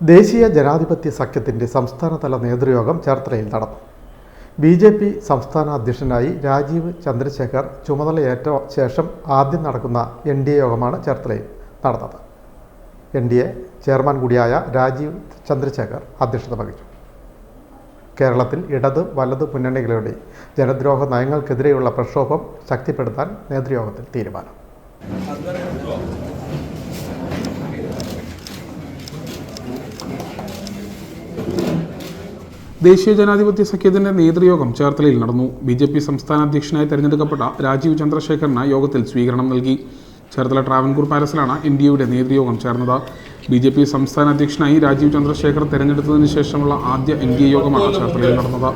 ദേശീയ ജനാധിപത്യ സഖ്യത്തിന്റെ സംസ്ഥാനതല നേതൃയോഗം ചേർത്തലയിൽ നടന്നു. ബി ജെ പി സംസ്ഥാന അധ്യക്ഷനായി രാജീവ് ചന്ദ്രശേഖർ ചുമതലയേറ്റ ശേഷം ആദ്യം നടക്കുന്ന എൻ ഡി എ യോഗമാണ് ചേർത്തലയിൽ നടന്നത്. എൻ ഡി എ ചെയർമാൻ കൂടിയായ രാജീവ് ചന്ദ്രശേഖർ അധ്യക്ഷത വഹിച്ചു. കേരളത്തിൽ ഇടത് വലത് മുന്നണികളുടെ ജനദ്രോഹ നയങ്ങൾക്കെതിരെയുള്ള പ്രക്ഷോഭം ശക്തിപ്പെടുത്താൻ നേതൃയോഗത്തിൽ തീരുമാനം. ദേശീയ ജനാധിപത്യ സഖ്യത്തിന്റെ നേതൃയോഗം ചേർത്തലയിൽ നടന്നു. ബി ജെ പി സംസ്ഥാന അധ്യക്ഷനായി തെരഞ്ഞെടുക്കപ്പെട്ട രാജീവ് ചന്ദ്രശേഖറിന് യോഗത്തിൽ സ്വീകരണം നൽകി. ചേർത്തല ട്രാവൻകൂർ പാലസിലാണ് എൻ ഡി എയുടെ നേതൃയോഗം ചേർന്നത്. ബി ജെ പി സംസ്ഥാന അധ്യക്ഷനായി രാജീവ് ചന്ദ്രശേഖർ തെരഞ്ഞെടുത്തതിന് ശേഷമുള്ള ആദ്യ എൻ ഡി എ യോഗമാണ് ചേർത്തലയിൽ നടന്നത്.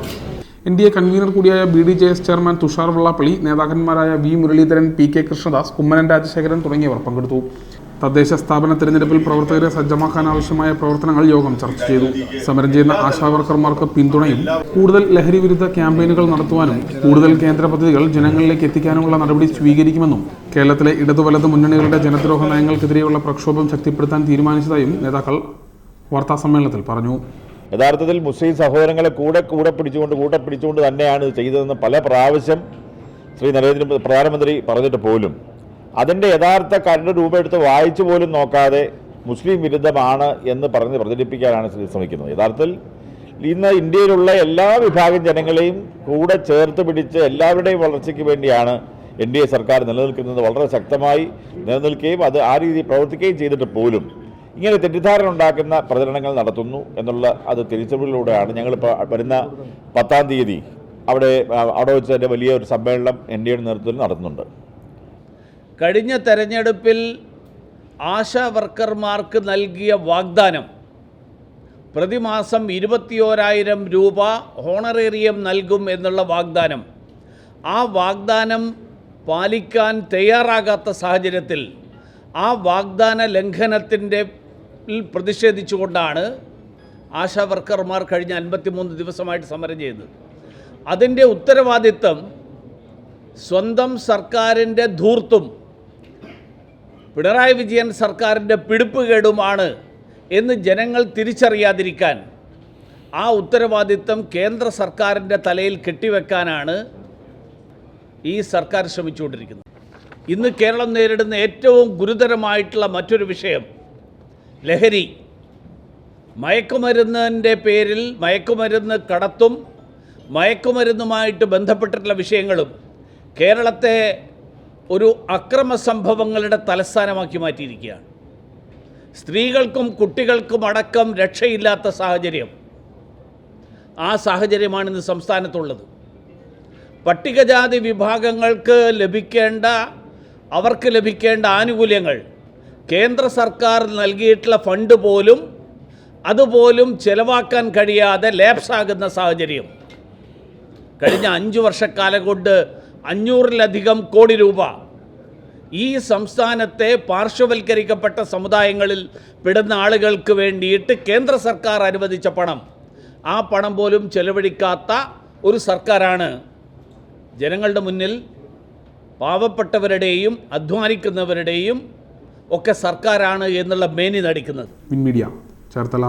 എൻ ഡി എ കൺവീനർ കൂടിയായ B D J S chairman Tushar Vellappally നേതാക്കന്മാരായ V Muraleedharan P K Krishnadas Kummanam Rajasekharan തുടങ്ങിയവർ പങ്കെടുത്തു. തദ്ദേശ സ്ഥാപന തിരഞ്ഞെടുപ്പിൽ പ്രവർത്തകരെ സജ്ജമാക്കാൻ ആവശ്യമായ പ്രവർത്തനങ്ങൾ യോഗം ചർച്ച ചെയ്തു. സമരം ചെയ്യുന്ന ആശാവർക്കർമാർക്ക് പിന്തുണയും കൂടുതൽ ലഹരി വിരുദ്ധ ക്യാമ്പയിനുകൾ നടത്തുവാനും കൂടുതൽ കേന്ദ്ര പദ്ധതികൾ ജനങ്ങളിലേക്ക് എത്തിക്കാനുമുള്ള നടപടി സ്വീകരിക്കുമെന്നും കേരളത്തിലെ ഇടതുവലത് മുന്നണികളുടെ ജനദ്രോഹ നയങ്ങൾക്കെതിരെയുള്ള പ്രക്ഷോഭം ശക്തിപ്പെടുത്താൻ തീരുമാനിച്ചതായും നേതാക്കൾ വാർത്താസമ്മേളനത്തിൽ പറഞ്ഞു. യഥാർത്ഥത്തിൽ മുസ്ലിം സഹോദരങ്ങളെ കൂടെ കൂടെ പിടിച്ചുകൊണ്ട് കൂടെ പിടിച്ചുകൊണ്ട് തന്നെയാണ് ചെയ്തതെന്ന് പല പ്രാവശ്യം ശ്രീ നരേന്ദ്ര പ്രധാനമന്ത്രി പറഞ്ഞിട്ട് പോലും അതിന്റെ യഥാർത്ഥ കരട് രൂപമെടുത്ത് വായിച്ചു പോലും നോക്കാതെ മുസ്ലിം വിരുദ്ധമാണ് എന്ന് പറഞ്ഞ് പ്രചരിപ്പിക്കാനാണ് ശ്രീ ശ്രമിക്കുന്നത്. യഥാർത്ഥത്തിൽ ഇന്ന് ഇന്ത്യയിലുള്ള എല്ലാ വിഭാഗം ജനങ്ങളെയും കൂടെ ചേർത്ത് പിടിച്ച് എല്ലാവരുടെയും വളർച്ചയ്ക്ക് വേണ്ടിയാണ് എൻ ഡി എ സർക്കാർ നിലനിൽക്കുന്നത്. വളരെ ശക്തമായി നിലനിൽക്കുകയും അത് ആ രീതിയിൽ പ്രവർത്തിക്കുകയും ചെയ്തിട്ട് പോലും ഇങ്ങനെ തെറ്റിദ്ധാരണ ഉണ്ടാക്കുന്ന പ്രചരണങ്ങൾ നടത്തുന്നു എന്നുള്ള അത് തിരിച്ചറിവിലൂടെയാണ് ഞങ്ങൾ ഇപ്പോൾ വരുന്ന പത്താം തീയതി അവിടെ അവിടെ വെച്ച് തന്നെ വലിയ ഒരു സമ്മേളനം എൻ ഡി എയുടെ നേതൃത്വത്തിൽ നടത്തുന്നുണ്ട്. കഴിഞ്ഞ തെരഞ്ഞെടുപ്പിൽ ആശാ വർക്കർമാർക്ക് നൽകിയ വാഗ്ദാനം പ്രതിമാസം ഇരുപത്തിയോരായിരം രൂപ ഹോണറേറിയം നൽകും എന്നുള്ള വാഗ്ദാനം. ആ വാഗ്ദാനം പാലിക്കാൻ തയ്യാറാകാത്ത സാഹചര്യത്തിൽ ആ വാഗ്ദാന ലംഘനത്തിന്റെ പ്രതിഷേധിച്ചുകൊണ്ടാണ് ആശാ വർക്കർമാർ കഴിഞ്ഞ അൻപത്തിമൂന്ന് ദിവസമായിട്ട് സമരം ചെയ്തത്. അതിന്റെ ഉത്തരവാദിത്തം സ്വന്തം സർക്കാരിന്റെ ധൂർത്തും പിണറായി വിജയൻ സർക്കാരിന്റെ പിടിപ്പുകേടുമാണ് എന്ന് ജനങ്ങൾ തിരിച്ചറിയാതിരിക്കാൻ ആ ഉത്തരവാദിത്വം കേന്ദ്ര സർക്കാരിന്റെ തലയിൽ കെട്ടിവെക്കാനാണ് ഈ സർക്കാർ ശ്രമിച്ചുകൊണ്ടിരിക്കുന്നത്. ഇന്ന് കേരളം നേരിടുന്ന ഏറ്റവും ഗുരുതരമായിട്ടുള്ള മറ്റൊരു വിഷയം ലഹരി. മയക്കുമരുന്നിന്റെ പേരിൽ മയക്കുമരുന്ന് കടത്തും മയക്കുമരുന്നുമായിട്ട് ബന്ധപ്പെട്ടിട്ടുള്ള വിഷയങ്ങളും കേരളത്തെ ഒരു അക്രമ സംഭവങ്ങളുടെ തലസ്ഥാനമാക്കി മാറ്റിയിരിക്കുകയാണ്. സ്ത്രീകൾക്കും കുട്ടികൾക്കും അടക്കം രക്ഷയില്ലാത്ത സാഹചര്യം. ആ സാഹചര്യമാണ് ഇന്ന് സംസ്ഥാനത്തുള്ളത്. പട്ടികജാതി വിഭാഗങ്ങൾക്ക് ലഭിക്കേണ്ട അവർക്ക് ലഭിക്കേണ്ട ആനുകൂല്യങ്ങൾ കേന്ദ്ര സർക്കാർ നൽകിയിട്ടുള്ള ഫണ്ട് പോലും അതുപോലും ചെലവാക്കാൻ കഴിയാതെ ലാപ്സാകുന്ന സാഹചര്യം. കഴിഞ്ഞ അഞ്ച് വർഷക്കാലം കൊണ്ട് അഞ്ഞൂറിലധികം കോടി രൂപ. ഈ സംസ്ഥാനത്തെ പാർശ്വവൽക്കരിക്കപ്പെട്ട സമുദായങ്ങളിൽ പെടുന്ന ആളുകൾക്ക് വേണ്ടിയിട്ട് കേന്ദ്ര സർക്കാർ അനുവദിച്ച പണം. ആ പണം പോലും ചെലവഴിക്കാത്ത ഒരു സർക്കാരാണ്. ജനങ്ങളുടെ മുന്നിൽ പാവപ്പെട്ടവരുടെയും അധ്വാനിക്കുന്നവരുടെയും ഒക്കെ സർക്കാരാണ് എന്നുള്ള മേനി നടിക്കുന്നത്. മീഡിയ. ചേർത്തല.